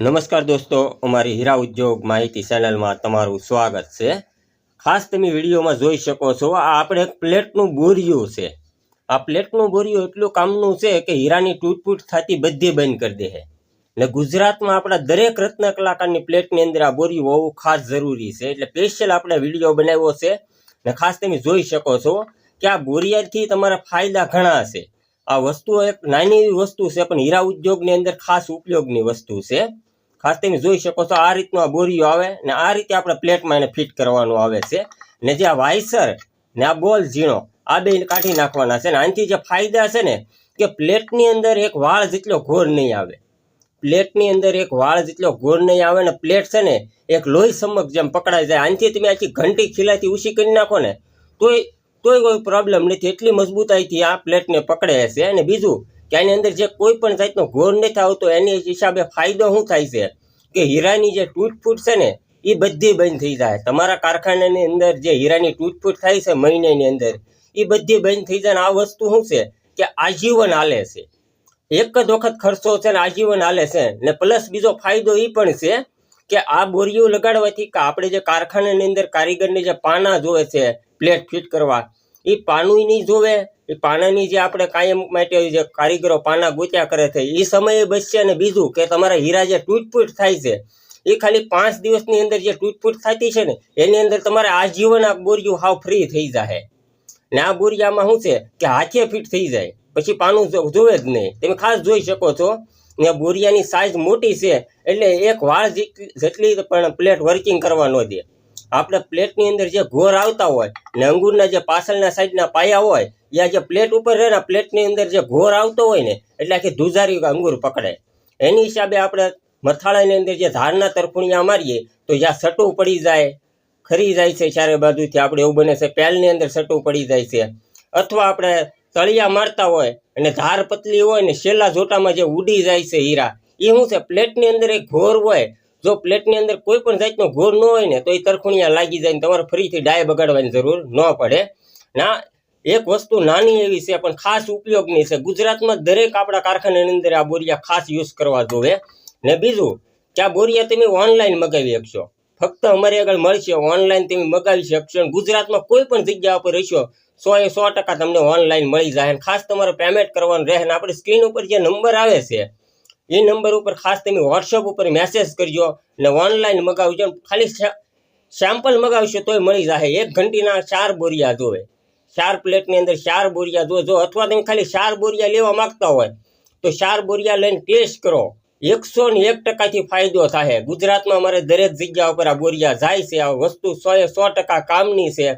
નમસ્કાર દોસ્તો, અમારી હીરા ઉદ્યોગ માહિતી ચેનલમાં તમારું સ્વાગત છે. ખાસ તમે વિડીયોમાં જોઈ શકો છો, આ આપણે પ્લેટનું બોરિયું છે. આ પ્લેટનું બોરિયું એટલું કામનું છે કે હીરાની તૂટફૂટ થતી બધી બંધ કરી દે છે. ને ગુજરાતમાં આપણા દરેક રત્ન કલાકારની પ્લેટની અંદર આ બોરિયું હોવું ખાસ જરૂરી છે. એટલે સ્પેશિયલ આપણે વીડિયો બનાવ્યો છે. ને ખાસ તમે જોઈ શકો છો કે આ બોરિયાથી તમારા ફાયદા ઘણા છે. આ વસ્તુ એક નાની એવી વસ્તુ છે, પણ હીરા ઉદ્યોગની અંદર ખાસ ઉપયોગની વસ્તુ છે. ખાસ તમે જોઈ શકો છો આ રીતનું આ બોરીઓ આવે ને આ રીતે આપણે પ્લેટમાં એને ફિટ કરવાનું આવે છે. ને જે આ વાયસર ને આ બોલ ઝીણો, આ બે કાઢી નાખવાના છે ને આનાથી જે ફાયદા છે ને કે પ્લેટની અંદર એક વાળ જેટલો ઘોર નહીં આવે. પ્લેટની અંદર એક વાળ જેટલો ઘોર નહીં આવે ને પ્લેટ છે ને એક લોહી સમક જેમ પકડાઈ જાય. આનાથી તમે આખી ઘંટી ખીલાથી ઉછી કરી નાખો ને તોય તોય કોઈ પ્રોબ્લેમ નથી. એટલી મજબૂતાઈથી આ પ્લેટને પકડે છે. અને બીજું કે આની અંદર જે કોઈ પણ જાતનો ઘોર નથી આવતો, એની હિસાબે ફાયદો શું થાય છે? કે હીરાની જે તૂટફૂટ છે ને, એ બધી બંધ થઈ જાય. તમારા કારખાનાની અંદર જે હીરાની તૂટફૂટ થાય છે મહિનાની અંદર, એ બધી બંધ થઈ જાય આ વસ્તુ શું છે? કે આજીવન હાલે છે. એક જ વખત ખર્ચો છે ને આજીવન હાલે છે. ને પ્લસ બીજો ફાયદો એ પણ છે કે આ બોરીઓ લગાડવાથી કે આપણે જે કારખાનાની અંદર કારીગરની જે પાના જોવે છે, પ્લેટ ફિટ કરવા, એ પાનું નહીં જોવે. એ પાનાની જે આપણે કાયમ માટે જે કારીગરો પાના ગોત્યા કરે છે એ સમયે બચશે અને બીજું કે તમારા હીરા જે તૂટફૂટ થાય છે, એ ખાલી પાંચ દિવસની અંદર જે તૂટફૂટ થતી છે ને, એની અંદર તમારે આજીવન આ બોરિયું હાવ ફ્રી થઈ જાય ને આ બોરિયામાં શું છે કે હાથે ફિટ થઈ જાય. પછી પાનું જોવે જ નહીં. તમે ખાસ જોઈ શકો છો ને બોરિયાની સાઇઝ મોટી છે, એટલે એક વાળ જેટલી જેટલી પણ પ્લેટ વર્કિંગ કરવા ન દે. આપણે પ્લેટની અંદર જે ઘોર આવતા હોય ને અંગૂરના જે પાછળના સાઈડના પાયા હોય યા જે પ્લેટ ઉપર રહે ને પ્લેટની અંદર જે ઘોર આવતો હોય ને, એટલે આખી ધુજારી અંગૂર પકડે. એની હિસાબે આપણે મથાળાની અંદર જે ધારના તરફુણિયા મારીએ, તો જ્યાં સટું પડી જાય, ખરી જાય છે ચારે બાજુથી, આપણે એવું બને છે પેલની અંદર સટું પડી જાય છે. અથવા આપણે તળિયા મારતા હોય અને ધાર પતલી હોય ને છેલ્લા જોટામાં જે ઉડી જાય છે હીરા, એ શું છે? પ્લેટની અંદર એક ઘોર હોય જો પ્લેટની અંદર કોઈ પણ જાતનો ઘોર ન હોય ને, તો એ તરખુણિયા લાગી જાય ને તમારે ફરીથી ડાય બગાડવાની જરૂર ન પડે. ના, એક વસ્તુ નાની એવી છે, પણ ખાસ ઉપયોગની છે. ગુજરાતમાં દરેક આપણા કારખાનાની અંદર આ બોરિયા ખાસ યુઝ કરવા જોવે. ને બીજું, કે આ બોરિયા તમે ઓનલાઈન મગાવી શકશો. ફક્ત અમારી આગળ મળશે ઓનલાઈન તમે મગાવી શકશો. અને ગુજરાતમાં કોઈ પણ જગ્યા ઉપર રહેશો સો એ સો ટકા તમને ઓનલાઈન મળી જાય. ખાસ તમારે પેમેન્ટ કરવાનું રહે. આપણી સ્ક્રીન ઉપર જે નંબર આવે છે એ નંબર ઉપર ખાસ તમે વોટ્સઅપ ઉપર મેસેજ કરજો ને ઓનલાઈન મગાવજો. ખાલી સેમ્પલ મગાવશો તોય મળી જશે એક ઘંટીના ચાર બોરિયા જોવે. ચાર પ્લેટની અંદર ચાર બોરિયા જો જો, અથવા તમે ખાલી ચાર બોરિયા લેવા માગતા હોય, તો ચાર બોરિયા લઈને ટેસ્ટ કરો. એકસો ને એક ટકાથી ફાયદો થાય ગુજરાતમાં અમારે દરેક જગ્યા ઉપર આ બોરિયા જાય છે. આ વસ્તુ સો એ સો ટકા કામની છે.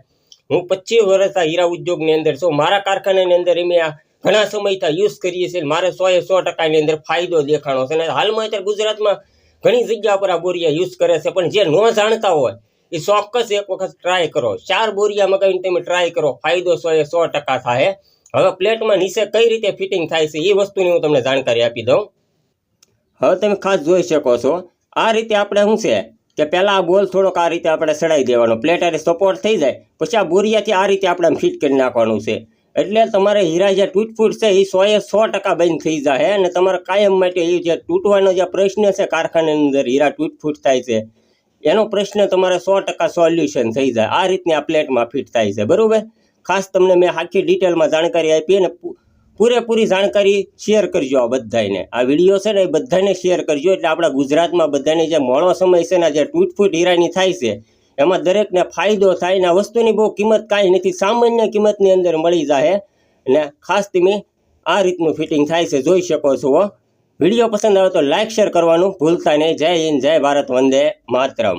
હું પચીસ વર્ષ આ હીરા ઉદ્યોગની અંદર છું. મારા કારખાનાની અંદર અમે આ ઘણા સમયથી યુઝ કરીએ છીએ મારે સો એ સો ટકાની અંદર ફાયદો દેખાણો છે. અને હાલમાં અત્યારે ગુજરાતમાં ઘણી જગ્યા પર આ બોરિયા યુઝ કરે છે, પણ જે ન જાણતા હોય, એ ચોક્કસ એક વખત ટ્રાય કરો. ચાર બોરિયા મગાવીને તમે ટ્રાય કરો, ફાયદો સો એ સો ટકા થાય. હવે પ્લેટમાં નીચે કઈ રીતે ફિટિંગ થાય છે, એ વસ્તુની હું તમને જાણકારી આપી દઉં. હવે તમે ખાસ જોઈ શકો છો, આ રીતે આપણે શું છે કે પહેલાં આ બોલ થોડોક આ રીતે આપણે સડાઈ દેવાનો, પ્લેટ આરે સપોર્ટ થઈ જાય, પછી આ બોરિયાથી આ રીતે આપણે ફિટ કરી નાખવાનું છે. એટલે તમારે હીરા જે તૂટફૂટ છે એ સો એ સો ટકા બંધ થઈ જાય અને તમારે કાયમ માટે એ જે તૂટવાનો જે પ્રશ્ન છે કારખાનાની અંદર હીરા તૂટફૂટ થાય છે, એનો પ્રશ્ન તમારે સો ટકા સોલ્યુશન થઈ જાય, આ રીતની આ પ્લેટમાં ફિટ થાય છે, બરાબર? ખાસ તમને મેં આખી ડિટેલમાં જાણકારી આપી અને પૂરેપૂરી જાણકારી શેર કરજો આ બધાને આ વીડિયો છે ને એ બધાને શેર કરજો, એટલે આપણા ગુજરાતમાં બધાને જે મોડો સમય છે ને જે તૂટફૂટ હીરાની થાય છે એમાં દરેકને ફાયદો થાય ને વસ્તુની બહુ કિંમત કાંઈ નથી, સામાન્ય કિંમતની અંદર મળી જાય ને ખાસ તમે આ રીતનું ફિટિંગ થાય છે, જોઈ શકો છો. વીડિયો પસંદ આવે તો લાઇક શેર કરવાનું ભૂલતા નહીં. જય હિન્દ, જય ભારત, વંદે માતરમ.